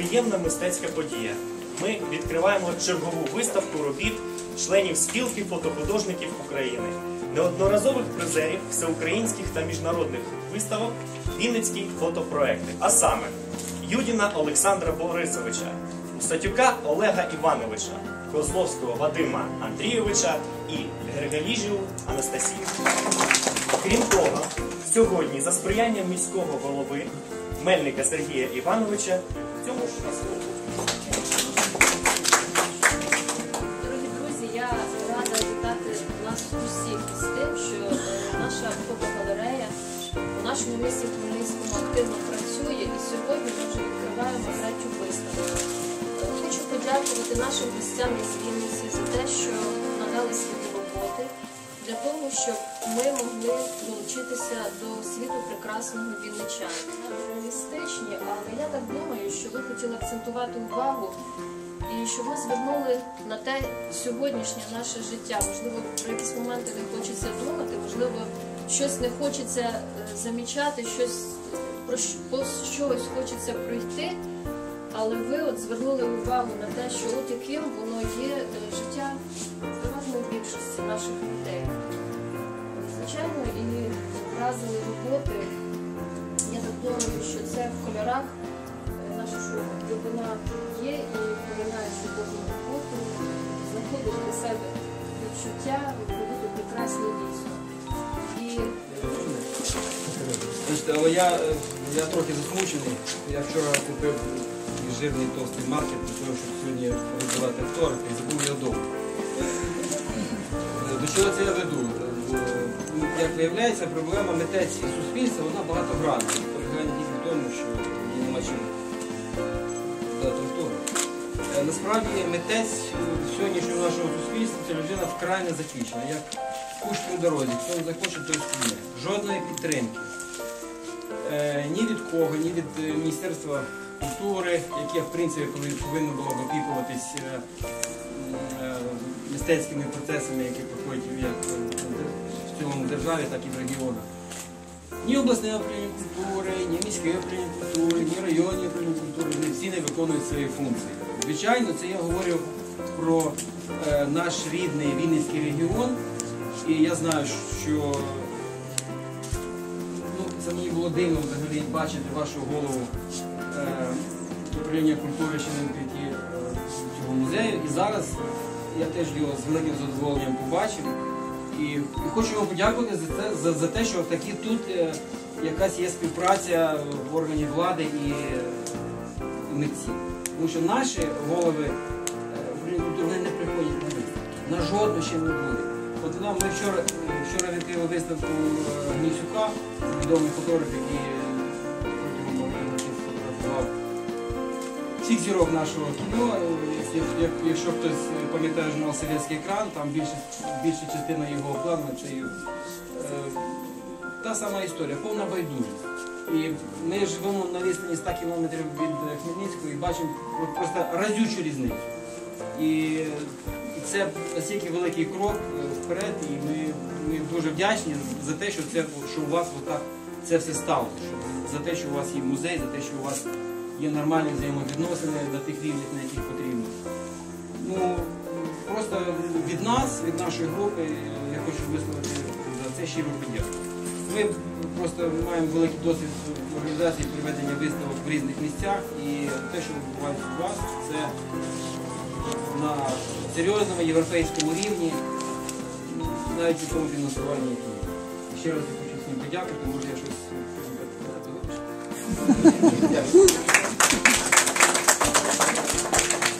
приємна мистецька подія. Ми відкриваємо чергову виставку робіт членів спілки фотохудожників України, неодноразових призерів всеукраїнських та міжнародних виставок Вінницькі фотопроекти, а саме Юдіна Олександра Борисовича, Усатюка Олега Івановича, Козловського Вадима Андрійовича і Гергаліжію Анастасію. Крім того, сьогодні за сприянням міського голови Мельника Сергія Івановича в цьому ж розколу. Дорогі друзі, я рада вітати нас усіх з тим, що е, наша фотогалерея у нашому місті Хмельницькому активно працює і сьогодні ми вже відкриваємо третю виставку. Хочу подякувати нашим гостям із Вінниці за те, що надали свої роботи для того, щоб ми могли долучитися до світу прекрасного вінничана. Реалістичні, але я так думаю, що ви хотіли акцентувати увагу і щоб ми звернули на те сьогоднішнє наше життя. Можливо, про якісь моменти не хочеться думати, можливо, щось не хочеться е, замічати, щось про щось хочеться пройти. Але ви от звернули увагу на те, що от яким воно є е, життя переважної більшості наших людей. Звичайно, і вразили роботи. Я думаю, що це в кольорах е, наша ж глибина є і поглядаючи кожну роботу, знаходиш для себе відчуття, відповідно прекрасні дійсно. І але я, е, я трохи засмучений. Я вчора купив жирний товстий маркет для того, щоб сьогодні роздавати вторик і забув його вдома. Е, До чого це я веду? Ну, Як виявляється, проблема митець і суспільства вона багатогранна. Що нема чим дати. Е, Насправді митець е, сьогоднішнього нашого суспільства це людина вкрай не захищена. Як куш при дорозі, хто не захоче, той скине. Жодної підтримки. Е, ні від кого, ні від Міністерства культури, яке в принципі повинно- було опікуватись мистецькими процесами, які проходять як в цілому державі, так і в регіонах. Ні обласне управління культури, ні міське управління культури, ні районні управління культури, вони всі не виконують свої функції. Звичайно, це я говорю про е, наш рідний Вінницький регіон, і я знаю, що ну, це мені було дивно взагалі бачити вашу голову е, управління культури ще на відкритті е, цього музею. І зараз я теж його з великим задоволенням побачив. І, і хочу вам подякувати за це, за, за те, що такі тут е, якась є співпраця в органі влади і е, митці. Тому що наші голови е, управління не приходять на виставки. На жодну ще не буде. От нам ми вчора, вчора відкрили виставку е, Гнісюка, відомий фотограф, який всіх зірок нашого кіно. Е, як- як- Якщо хтось пам'ятає журнал «Совєтський екран, там більша, більша частина його плану це е, та сама історія, повна байдужість. І ми живемо на відстані 100 кілометрів від е, Хмельницького і бачимо просто разючу різницю. І це настільки великий крок е, вперед, і ми, ми дуже вдячні за те, що це що у вас отак це все сталося. За те, що у вас є музей, за те, що у вас є нормальні взаємовідносини на тих рівнях, на яких потрібно. Ну просто від нас, від нашої групи, я хочу висловити за це щиру подяку. Ми просто маємо великий досвід в організації проведення виставок в різних місцях, і те, що відбувається у вас, це на серйозному європейському рівні, навіть у тому фінансуванні. Ще раз я хочу всім подякувати, може я щось сказати вибачте.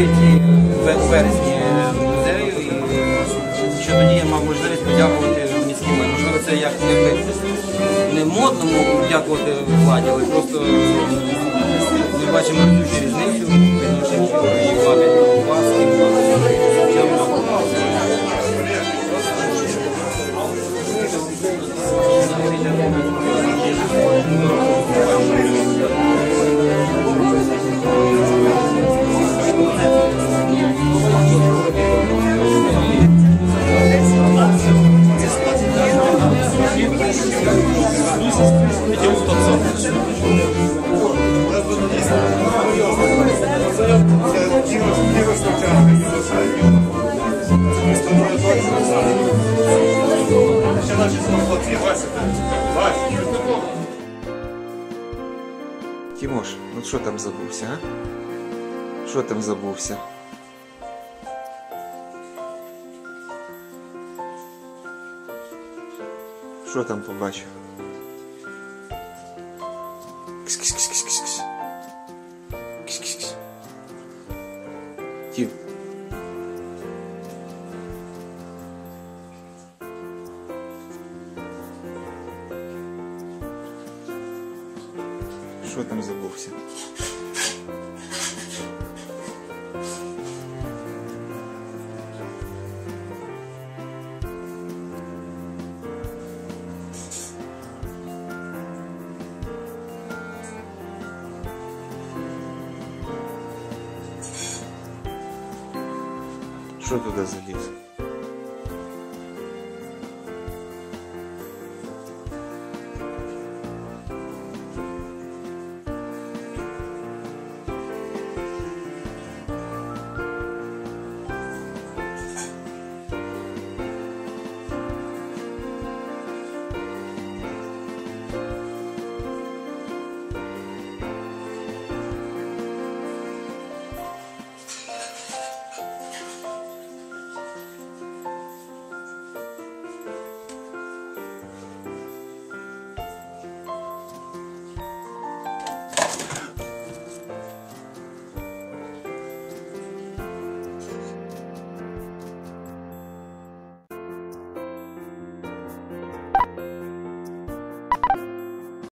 відкритті в вересні музею. І що тоді я мав можливість подякувати міським. Можливо, це як не модному дякувати владі, але просто ми бачимо різницю відношенні пам'ятного Тімош, ну що там забувся, а? Що там забувся? Що там побачив? Кс-кс-кс-кс-кс. Кс-кс-кс. Тім. Що туди заліз?